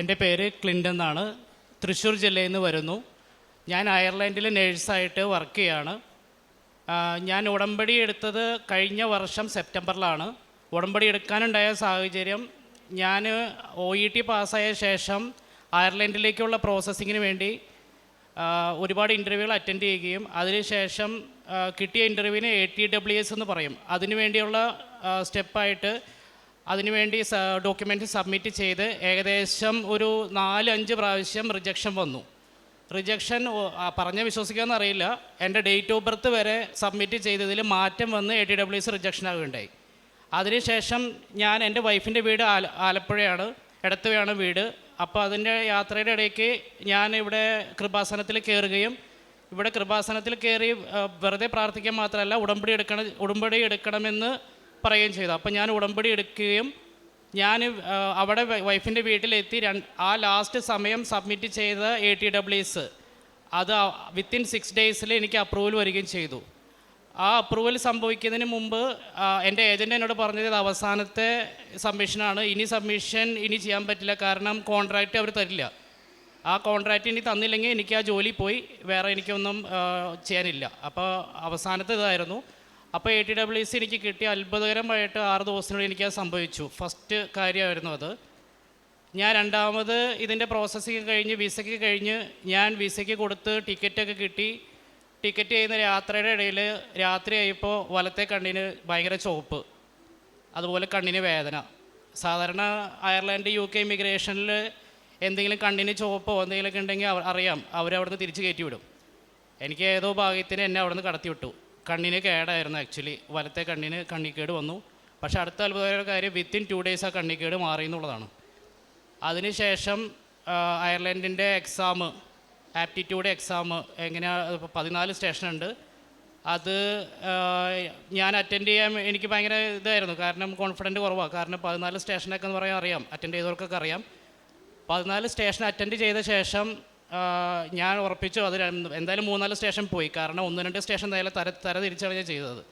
എന്റെ പേര് ക്ലിൻഡൻ എന്നാണ്. തൃശ്ശൂർ ജില്ലയിൽ നിന്ന് വരുന്നു. ഞാൻ അയർലൻഡിൽ നേഴ്സായിട്ട് വർക്ക് ചെയ്യാണ്. ഞാൻ ഉടമ്പടി എടുത്തത് കഴിഞ്ഞ വർഷം സെപ്റ്റംബറിലാണ്. ഉടമ്പടി എടുക്കാനുണ്ടായ സാഹചര്യം ഞാൻ ഒ ഇ ടി പാസ്സായ ശേഷം അയർലൻഡിലേക്കുള്ള പ്രോസസ്സിങ്ങിന് വേണ്ടി ഒരുപാട് ഇന്റർവ്യൂകൾ അറ്റൻഡ് ചെയ്യുകയും അതിനുശേഷം കിട്ടിയ ഇന്റർവ്യൂവിന് എ ടി ഡബ്ല്യു എസ് എന്ന് പറയും. അതിനു വേണ്ടിയുള്ള സ്റ്റെപ്പായിട്ട് അതിനുവേണ്ടി ഡോക്യുമെന്റ് സബ്മിറ്റ് ചെയ്ത് ഏകദേശം ഒരു നാലഞ്ച് പ്രാവശ്യം റിജക്ഷൻ വന്നു. റിജക്ഷൻ പറഞ്ഞ വിശ്വസിക്കാമെന്ന് അറിയില്ല. എന്റെ ഡേറ്റ് ഓഫ് ബർത്ത് വരെ സബ്മിറ്റ് ചെയ്തതിൽ മാറ്റം വന്ന് A T W S rejection ആകുകയുണ്ടായി അതിനുശേഷം ഞാൻ എന്റെ വൈഫിന്റെ വീട് ആല ആലപ്പുഴയാണ്. എടത്തുവയാണ് വീട്. അപ്പോൾ അതിന്റെ യാത്രയുടെ ഇടയ്ക്ക് ഞാൻ ഇവിടെ കൃപാസനത്തിൽ കയറുകയും ഇവിടെ കൃപാസനത്തിൽ കയറി വെറുതെ പ്രാർത്ഥിക്കാൻ മാത്രമല്ല ഉടമ്പടി എടുക്കണം ഉടമ്പടി എടുക്കണമെന്ന് പറയുകയും ചെയ്തു. അപ്പം ഞാൻ ഉടമ്പടി എടുക്കുകയും ഞാൻ അവിടെ വൈഫിന്റെ വീട്ടിലെത്തി. ആ ലാസ്റ്റ് സമയം സബ്മിറ്റ് ചെയ്ത എ ടി ഡബ്ല്യൂസ് അത് വിത്തിൻ സിക്സ് ഡേയ്സിൽ എനിക്ക് അപ്രൂവൽ വരികയും ചെയ്തു. ആ അപ്രൂവൽ സംഭവിക്കുന്നതിന് മുമ്പ് എന്റെ ഏജന്റ് എന്നോട് പറഞ്ഞത് ഇത് അവസാനത്തെ സബ്മിഷനാണ് ഇനി സബ്മിഷൻ ഇനി ചെയ്യാൻ പറ്റില്ല. കാരണം കോൺട്രാക്റ്റ് അവർ തരില്ല. ആ കോൺട്രാക്റ്റ് ഇനി തന്നില്ലെങ്കിൽ എനിക്ക് ആ ജോലി പോയി. വേറെ എനിക്കൊന്നും ചെയ്യാനില്ല. അപ്പോൾ അവസാനത്തെ ഇതായിരുന്നു. അപ്പോൾ എ ടി ഡബ്ല്യു സി എനിക്ക് കിട്ടിയ അത്ഭുതകരമായിട്ട് ആറ് ദിവസത്തിനുള്ളിൽ എനിക്ക് അത് സംഭവിച്ചു. ഫസ്റ്റ് കാര്യമായിരുന്നു അത്. ഞാൻ രണ്ടാമത് ഇതിന്റെ പ്രോസസ്സിങ് കഴിഞ്ഞ് വിസയ്ക്ക് കഴിഞ്ഞ് ഞാൻ വിസയ്ക്ക് കൊടുത്ത് ടിക്കറ്റൊക്കെ കിട്ടി. ടിക്കറ്റ് ചെയ്യുന്ന യാത്രയുടെ ഇടയിൽ രാത്രി ആയപ്പോൾ വലത്തെ കണ്ണിന് ഭയങ്കര ചുവപ്പ് അതുപോലെ കണ്ണിന് വേദന. സാധാരണ അയർലൻഡ് യു കെ ഇമിഗ്രേഷനിൽ എന്തെങ്കിലും കണ്ണിന് ചുവപ്പോ എന്തെങ്കിലുമൊക്കെ ഉണ്ടെങ്കിൽ അവർ അറിയാം. അവരവിടുന്ന് തിരിച്ച് കയറ്റി വിടും. എനിക്ക് ഏതോ ഭാഗ്യത്തിന് എന്നെ അവിടുന്ന് കടത്തി വിട്ടു കണ്ണിന് കേടായിരുന്നു ആക്ച്വലി വലത്തെ കണ്ണിന് കണ്ണിക്കേട് വന്നു. പക്ഷേ അടുത്ത അത്ഭുതകര കാര്യം വിത്തിൻ ടു ഡേയ്സ് ആ കണ്ണിക്കേട് മാറി എന്നുള്ളതാണ്. അതിനുശേഷം അയർലൻഡിന്റെ എക്സാം ആപ്റ്റിറ്റ്യൂഡ് എക്സാം എങ്ങനെയാണ് പതിനാല് സ്റ്റേഷനുണ്ട് അത് ഞാൻ അറ്റൻഡ് ചെയ്യാൻ എനിക്ക് ഭയങ്കര ഇതായിരുന്നു. കാരണം കോൺഫിഡന്റ് കുറവാണ് കാരണം പതിനാല് സ്റ്റേഷനൊക്കെ എന്ന് പറയാൻ അറിയാം. അറ്റൻഡ് ചെയ്തവർക്കൊക്കെ അറിയാം. പതിനാല് സ്റ്റേഷൻ അറ്റൻഡ് ചെയ്ത ശേഷം ഞാൻ ഉറപ്പിച്ചു അത് എന്തായാലും മൂന്നാൽ സ്റ്റേഷൻ പോയി. കാരണം ഒന്ന് രണ്ട് സ്റ്റേഷൻ എന്തായാലും തര തര തിരിച്ചാണ് ഞാൻ ചെയ്തത്.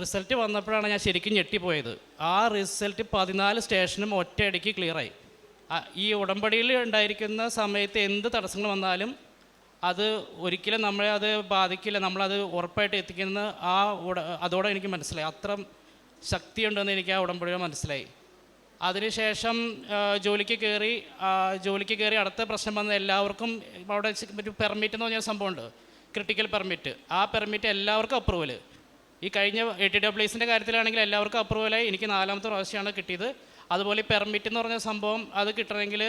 റിസൾട്ട് വന്നപ്പോഴാണ് ഞാൻ ശരിക്കും ഞെട്ടിപ്പോയത്. ആ റിസൾട്ട് പതിനാല് സ്റ്റേഷനും ഒറ്റയടിക്ക് ക്ലിയറായി ഈ ഉടമ്പടിയിൽ ഉണ്ടായിരിക്കുന്ന സമയത്ത് എന്ത് തടസ്സങ്ങൾ വന്നാലും അത് ഒരിക്കലും നമ്മളെ അത് ബാധിക്കില്ല. നമ്മളത് ഉറപ്പായിട്ട് എത്തിക്കുന്ന ആ ഉട അതോടെ എനിക്ക് മനസ്സിലായി. അത്ര ശക്തിയുണ്ടെന്ന് എനിക്ക് ആ ഉടമ്പടിയോട് മനസ്സിലായി. അതിനുശേഷം ജോലിക്ക് കയറി ജോലിക്ക് കയറി അടുത്ത പ്രശ്നം വന്ന എല്ലാവർക്കും അവിടെ പെർമിറ്റ് എന്ന് പറഞ്ഞ സംഭവമുണ്ട്. ക്രിട്ടിക്കൽ പെർമിറ്റ് ആ പെർമിറ്റ് എല്ലാവർക്കും അപ്രൂവൽ ഈ കഴിഞ്ഞ എ ടി ഡബ്ല്യൂസിന്റെ കാര്യത്തിലാണെങ്കിൽ എല്ലാവർക്കും അപ്രൂവലായി എനിക്ക് നാലാമത്തെ പ്രാവശ്യമാണ് കിട്ടിയത്. അതുപോലെ പെർമിറ്റ് എന്ന് പറഞ്ഞ സംഭവം അത് കിട്ടണമെങ്കിൽ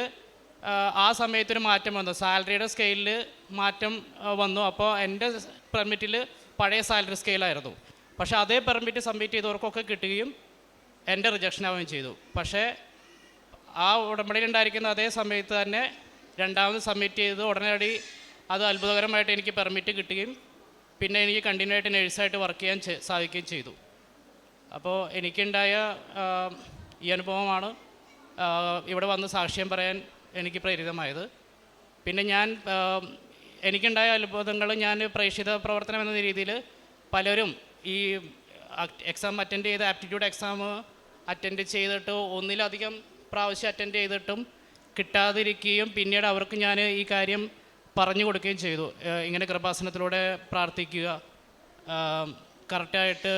ആ സമയത്തൊരു മാറ്റം വന്നു. സാലറിയുടെ സ്കെയിലിൽ മാറ്റം വന്നു. അപ്പോൾ എന്റെ പെർമിറ്റിൽ പഴയ സാലറി സ്കെയിലായിരുന്നു പക്ഷേ അതേ പെർമിറ്റ് സബ്മിറ്റ് ചെയ്തവർക്കൊക്കെ കിട്ടുകയും എന്റെ റിജക്ഷൻ ആവുകയും ചെയ്തു. പക്ഷേ ആ ഉടമ്പടിയിൽ ഉണ്ടായിരിക്കുന്ന അതേ സമയത്ത് തന്നെ രണ്ടാമത് സബ്മിറ്റ് ചെയ്ത് ഉടനടി അത് അത്ഭുതകരമായിട്ട് എനിക്ക് പെർമിറ്റ് കിട്ടുകയും പിന്നെ എനിക്ക് കണ്ടിന്യൂ ആയിട്ട് നഴ്സായിട്ട് വർക്ക് ചെയ്യാൻ സാധിക്കുകയും ചെയ്തു. അപ്പോൾ എനിക്കുണ്ടായ ഈ അനുഭവമാണ്. ഇവിടെ വന്ന് സാക്ഷ്യം പറയാൻ എനിക്ക് പ്രേരിതമായത്. പിന്നെ ഞാൻ എനിക്കുണ്ടായ അത്ഭുതങ്ങൾ ഞാൻ പ്രേക്ഷിത പ്രവർത്തനം എന്ന രീതിയിൽ പലരും ഈ എക്സാം അറ്റൻഡ് ചെയ്ത ആപ്റ്റിറ്റ്യൂഡ് എക്സാം അറ്റൻഡ് ചെയ്തിട്ട് ഒന്നിലധികം പ്രാവശ്യം അറ്റൻഡ് ചെയ്തിട്ടും കിട്ടാതിരിക്കുകയും പിന്നീട് അവർക്ക് ഞാൻ ഈ കാര്യം പറഞ്ഞു കൊടുക്കുകയും ചെയ്തു. ഇങ്ങനെ കൃപാസനത്തിലൂടെ പ്രാർത്ഥിക്കുക കറക്റ്റായിട്ട്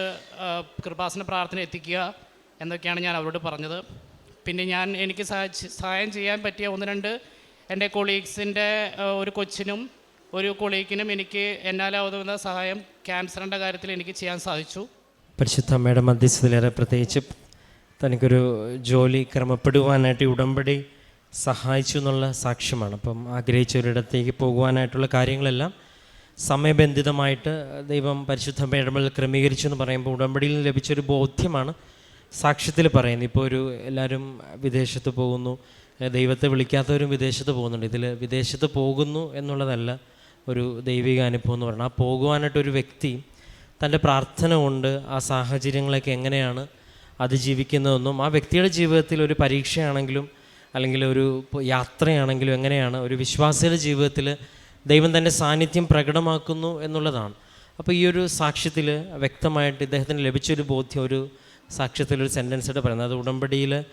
കൃപാസന പ്രാർത്ഥന എത്തിക്കുക എന്നൊക്കെയാണ് ഞാൻ അവരോട് പറഞ്ഞത്. പിന്നെ ഞാൻ എനിക്ക് സഹായം ചെയ്യാൻ പറ്റിയ ഒന്ന് രണ്ട് എന്റെ കൊളീഗ്സിന്റെ ഒരു കൊച്ചിനും ഒരു കൊളീഗിനും എനിക്ക് എന്നാലാവുന്ന സഹായം ക്യാൻസറിന്റെ കാര്യത്തിൽ എനിക്ക് ചെയ്യാൻ സാധിച്ചു. പരിശുദ്ധ അമ്മയുടെ മധ്യസ്ഥതയിലേറെ പ്രത്യേകിച്ച് തനിക്കൊരു ജോലി ക്രമപ്പെടുവാനായിട്ട് ഉടമ്പടി സഹായിച്ചു എന്നുള്ള സാക്ഷ്യമാണ്. അപ്പം ആഗ്രഹിച്ച ഒരിടത്തേക്ക് പോകുവാനായിട്ടുള്ള കാര്യങ്ങളെല്ലാം സമയബന്ധിതമായിട്ട് ദൈവം പരിശുദ്ധ അമ്മയുടെ ക്രമീകരിച്ചു എന്ന് പറയുമ്പോൾ ഉടമ്പടിയിൽ നിന്ന് ലഭിച്ചൊരു ബോധ്യമാണ് സാക്ഷ്യത്തിൽ പറയുന്നത്. ഇപ്പോൾ ഒരു എല്ലാവരും വിദേശത്ത് പോകുന്നു ദൈവത്തെ വിളിക്കാത്തവരും വിദേശത്ത് പോകുന്നുണ്ട്. ഇതിൽ വിദേശത്ത് പോകുന്നു എന്നുള്ളതല്ല ഒരു ദൈവിക അനുഭവം എന്ന് പറയുന്നത്. ആ പോകുവാനായിട്ടൊരു വ്യക്തി തന്റെ പ്രാർത്ഥന കൊണ്ട് ആ സാഹചര്യങ്ങളൊക്കെ എങ്ങനെയാണ് അതിജീവിക്കുന്നതെന്നും ആ വ്യക്തിയുടെ ജീവിതത്തിൽ ഒരു പരീക്ഷയാണെങ്കിലും അല്ലെങ്കിൽ ഒരു യാത്രയാണെങ്കിലും എങ്ങനെയാണ് ഒരു വിശ്വാസിയുടെ ജീവിതത്തിൽ ദൈവം തന്റെ സാന്നിധ്യം പ്രകടമാക്കുന്നു എന്നുള്ളതാണ്. അപ്പോൾ ഈ ഒരു സാക്ഷ്യത്തിൽ വ്യക്തമായിട്ട് ഇദ്ദേഹത്തിന് ലഭിച്ചൊരു ബോധ്യം ഒരു സാക്ഷ്യത്തിൽ ഒരു സെന്റൻസായിട്ട് പറയുന്നത്. അത് ഉടമ്പടിയിൽ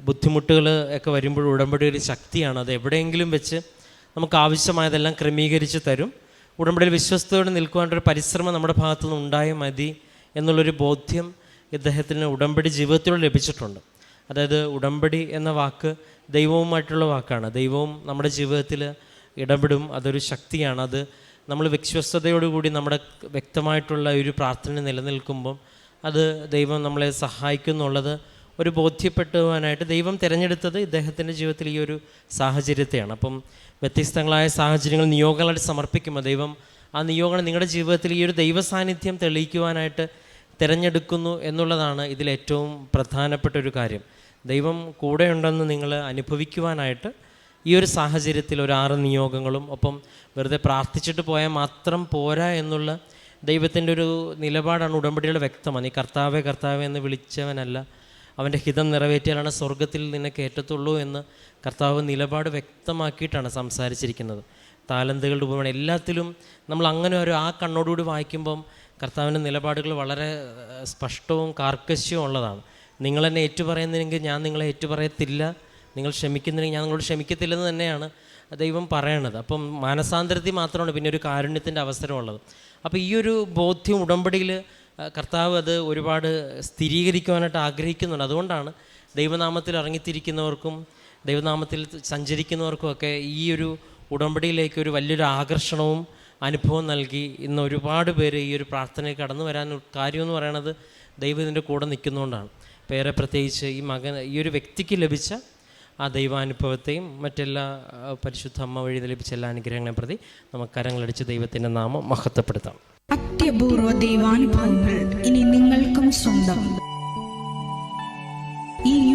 ബുദ്ധിമുട്ടുകൾ ഒക്കെ വരുമ്പോൾ ഉടമ്പടി ഒരു ശക്തിയാണ്. അത് എവിടെയെങ്കിലും വെച്ച് നമുക്ക് ആവശ്യമായതെല്ലാം ക്രമീകരിച്ച് തരും. ഉടമ്പടിയിൽ വിശ്വസ്തയോടെ നിൽക്കുവാനൊരു പരിശ്രമം നമ്മുടെ ഭാഗത്തുനിന്ന് ഉണ്ടായാൽ മതി എന്നുള്ളൊരു ബോധ്യം ഇദ്ദേഹത്തിന് ഉടമ്പടി ജീവിതത്തിലൂടെ ലഭിച്ചിട്ടുണ്ട്. അതായത് ഉടമ്പടി എന്ന വാക്ക് ദൈവവുമായിട്ടുള്ള വാക്കാണ്. ദൈവവും നമ്മുടെ ജീവിതത്തിൽ ഇടപെടും. അതൊരു ശക്തിയാണ്. അത് നമ്മൾ വിശ്വസ്തയോടുകൂടി നമ്മുടെ വ്യക്തമായിട്ടുള്ള ഒരു പ്രാർത്ഥന നിലനിൽക്കുമ്പം അത് ദൈവം നമ്മളെ സഹായിക്കും എന്നുള്ളത് ഒരു ബോധ്യപ്പെട്ടുവാനായിട്ട് ദൈവം തിരഞ്ഞെടുത്തത് ഇദ്ദേഹത്തിന്റെ ജീവിതത്തിൽ ഈ ഒരു സാഹചര്യത്തെയാണ്. അപ്പം വ്യത്യസ്തങ്ങളായ സാഹചര്യങ്ങൾ നിയോഗങ്ങളായിട്ട് സമർപ്പിക്കുമ്പോൾ ദൈവം ആ നിയോഗങ്ങൾ നിങ്ങളുടെ ജീവിതത്തിൽ ഈ ഒരു ദൈവ സാന്നിധ്യം തെളിയിക്കുവാനായിട്ട് തിരഞ്ഞെടുക്കുന്നു എന്നുള്ളതാണ് ഇതിലേറ്റവും പ്രധാനപ്പെട്ട ഒരു കാര്യം. ദൈവം കൂടെയുണ്ടെന്ന് നിങ്ങൾ അനുഭവിക്കുവാനായിട്ട് ഈ ഒരു സാഹചര്യത്തിൽ ഒരു ആറ് നിയോഗങ്ങളും ഒപ്പം വെറുതെ പ്രാർത്ഥിച്ചിട്ട് പോയാൽ മാത്രം പോരാ എന്നുള്ള ദൈവത്തിന്റെ ഒരു നിലപാടാണ് ഉടമ്പടിയുടെ വ്യക്തമാണ്. നീ കർത്താവെ കർത്താവെ എന്ന് വിളിച്ചവനല്ല. അവന്റെ ഹിതം നിറവേറ്റിയാലാണ് സ്വർഗത്തിൽ നിന്നെ കയറ്റത്തുള്ളൂ എന്ന് കർത്താവ് നിലപാട് വ്യക്തമാക്കിയിട്ടാണ് സംസാരിച്ചിരിക്കുന്നത്. താലന്തുകളുടെ ഉപമാണ് എല്ലാത്തിലും നമ്മൾ അങ്ങനെ ഒരു ആ കണ്ണോടുകൂടി വായിക്കുമ്പം കർത്താവിന്റെ നിലപാടുകൾ വളരെ സ്പഷ്ടവും കാർക്കശ്യവും ഉള്ളതാണ്. നിങ്ങൾ എന്നെ ഏറ്റുപറയുന്നതെങ്കിൽ ഞാൻ നിങ്ങളെ ഏറ്റുപറയത്തില്ല. നിങ്ങൾ ക്ഷമിക്കുന്നെങ്കിൽ ഞാൻ നിങ്ങളോട് ക്ഷമിക്കത്തില്ലെന്ന് തന്നെയാണ് ദൈവം പറയണത്. അപ്പം മാനസാന്തരത്തിൽ മാത്രമാണ് പിന്നെ ഒരു കാരുണ്യത്തിന്റെ അവസരമുള്ളത്. അപ്പോൾ ഈ ഒരു ബോധ്യം ഉടമ്പടിയിൽ കർത്താവ് അത് ഒരുപാട് സ്ഥിരീകരിക്കുവാനായിട്ട് ആഗ്രഹിക്കുന്നുണ്ട്. അതുകൊണ്ടാണ് ദൈവനാമത്തിൽ ഇറങ്ങിത്തിരിക്കുന്നവർക്കും ദൈവനാമത്തിൽ സഞ്ചരിക്കുന്നവർക്കും ഒക്കെ ഈ ഒരു ഉടമ്പടിയിലേക്ക് ഒരു വലിയൊരു ആകർഷണവും അനുഭവം നൽകി. ഇന്ന് ഒരുപാട് പേര് ഈ ഒരു പ്രാർത്ഥനയിൽ കടന്നു വരാൻ കാര്യമെന്ന് പറയണത് ദൈവം ഇതിന്റെ കൂടെ നിൽക്കുന്നതുകൊണ്ടാണ് പേരെ പ്രത്യേകിച്ച് ഈ മകൻ ഈ ഒരു വ്യക്തിക്ക് ലഭിച്ച ആ ദൈവാനുഭവത്തെയും മറ്റെല്ലാ പരിശുദ്ധ അമ്മ വഴി ലഭിച്ച എല്ലാ അനുഗ്രഹങ്ങളെയും പ്രതി നമുക്ക് കരങ്ങളടിച്ച് ദൈവത്തിന്റെ നാമം മഹത്വപ്പെടുത്താം. അത്യപൂർവ ദൈവാനുഭവങ്ങൾ ഇനി നിങ്ങൾക്കും സ്വന്തം. ഈ